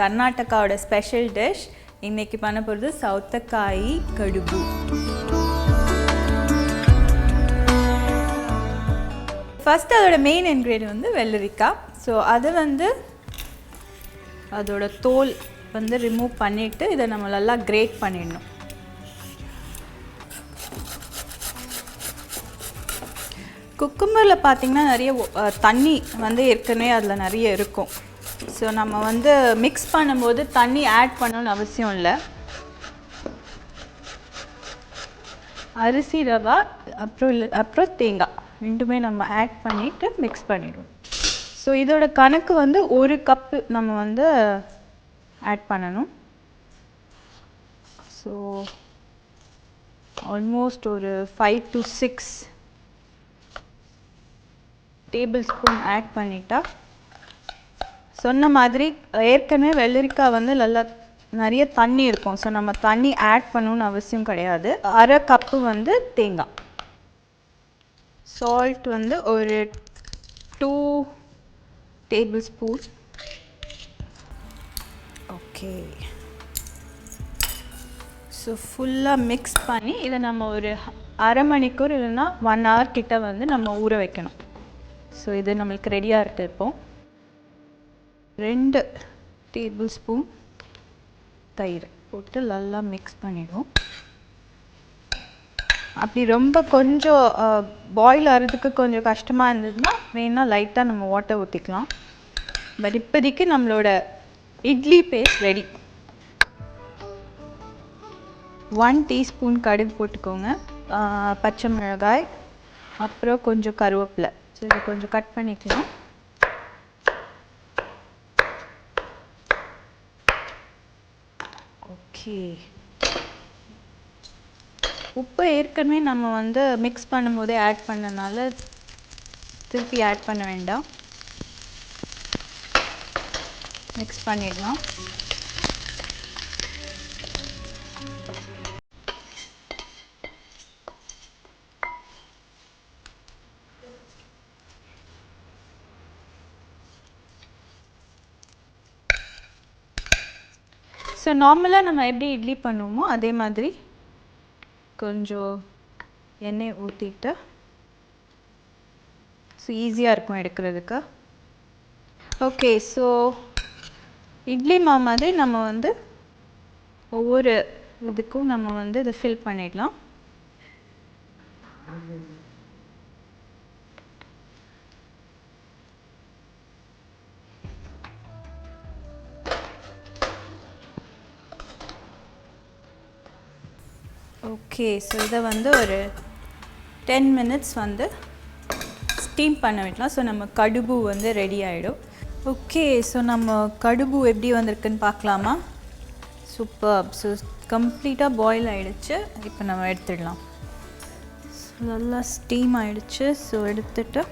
கர்நாடகாவோட special dish இன்னைக்கு பண்ண போகிறது சவுத்தக்காய் கடுகு. ஃபஸ்ட் அதோட மெயின் இன்க்ரீடியன்ட் வந்து வெள்ளரிக்காய். ஸோ அது வந்து அதோட தோல் வந்து ரிமூவ் பண்ணிவிட்டு இதை நம்ம நல்லா கிரேட் பண்ணிடணும். குக்கும்பரில் பார்த்திங்கன்னா நிறைய தண்ணி வந்து ஏற்கனவே அதில் நிறைய இருக்கும். ஸோ நம்ம வந்து மிக்ஸ் பண்ணும்போது தண்ணி ஆட் பண்ணணும்னு அவசியம் இல்லை. அரிசி ரவா அப்புறம் இல்லை அப்புறம் தேங்காய் ரெண்டுமே நம்ம ஆட் பண்ணிவிட்டு மிக்ஸ் பண்ணிடுவோம். ஸோ இதோட கணக்கு வந்து ஒரு கப்பு நம்ம வந்து ஆட் பண்ணணும். ஸோ ஆல்மோஸ்ட் ஒரு five to six tablespoon add பண்ணிட்டா சொன்ன மாதிரி ஏற்கனவே வெள்ளரிக்காய் வந்து நல்லா நிறைய தண்ணி இருக்கும். ஸோ நம்ம தண்ணி ஆட் பண்ணணும்னு அவசியம் கிடையாது. அரை கப்பு வந்து தேங்காய். சால்ட் வந்து ஒரு two tablespoon okay so ஃபுல்லாக மிக்ஸ் பண்ணி இதை நம்ம ஒரு அரை மணிக்கூர் இல்லைன்னா ஒன் ஹவர் கிட்ட வந்து நம்ம ஊற வைக்கணும். ஸோ இது நம்மளுக்கு ரெடியாக இருக்குது இப்போ ரெண்டு டேபிள் ஸ்பூன் தயிர் போட்டு நல்லா மிக்ஸ் பண்ணிடுவோம். அப்படி ரொம்ப கொஞ்சம் பாயில் ஆகிறதுக்கு கொஞ்சம் கஷ்டமாக இருந்ததுன்னா வேணால் லைட்டாக நம்ம வாட்டர் ஊற்றிக்கலாம் பட் இப்போதைக்கு நம்மளோட idli paste ready one teaspoon கடுகு போட்டுக்கோங்க. பச்சை மிளகாய் அப்புறம் கொஞ்சம் கருவேப்பிலை. ஸோ இதை கொஞ்சம் கட் பண்ணிக்கலாம். ஓகே உப்பு ஏற்கனவே நம்ம வந்து மிக்ஸ் பண்ணும்போதே ஆட் பண்ணனால திருப்பி ஆட் பண்ண வேண்டாம். மிக்ஸ் பண்ணிடலாம். ஸோ நார்மலாக நம்ம எப்படி இட்லி பண்ணுவோமோ அதே மாதிரி கொஞ்சம் எண்ணெய் ஊற்றிட்டு ஸோ ஈஸியாக இருக்கும் எடுக்கிறதுக்கு. ஓகே ஸோ இட்லி மாவு மாதிரி நம்ம வந்து ஒவ்வொரு இதுக்கும் நம்ம வந்து இதை ஃபில் பண்ணிடலாம். ஓகே ஸோ இதை வந்து ஒரு டென் மினிட்ஸ் வந்து ஸ்டீம் பண்ண விடலாம் ஸோ நம்ம கடுபு வந்து ரெடி ஆகிடும் ஓகே ஸோ நம்ம கடுபு எப்படி வந்திருக்குன்னு பார்க்கலாமா? சூப்பர் ஸோ கம்ப்ளீட்டாக பாயில் ஆகிடுச்சு இப்போ நம்ம எடுத்துடலாம். நல்லா ஸ்டீம் ஆகிடுச்சு ஸோ எடுத்துகிட்டு